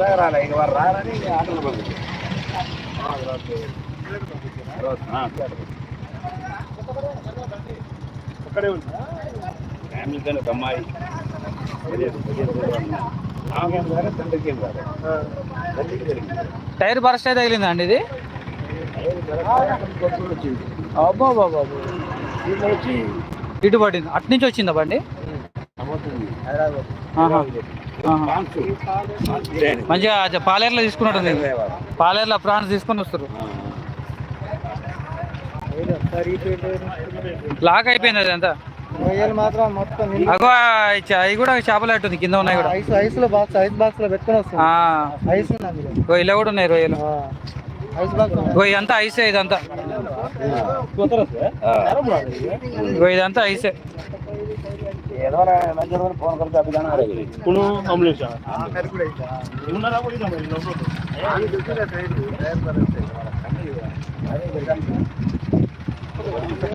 దాకా రాలే ఇక వారు రారని ఆటలు బంద్ అక్కడే ఉంది. ఫ్యామిలీతో ఒక అమ్మాయి. టైర్ బరస్ట్ అయితే తగిలిందా అండి ఇది. అబ్బా బాబా ఇటు పడింది. అటు నుంచి వచ్చిందా బండి? అమ్ముతుంది. మంచిగా పాలేరులో తీసుకున్నట్టుంది డ్రైవర్. పాలేరులో ప్రాన్స్ తీసుకొని వస్తారు. లాక్ అయిపోయింది అది అంతా అగో అవి కూడా చేపలు అట్టుంది కింద ఉన్నాయి కూడా ఐస్ ఐస్లో బాక్స్ ఐస్ బాక్స్లో పెట్టుకొని. ఐస్ ఇలా కూడా ఉన్నాయి రొయ్యలు. ఇగో ఇదంతా ఐసే ఇదంతా. ఇగో ఇదంతా ఐసే. ఏదో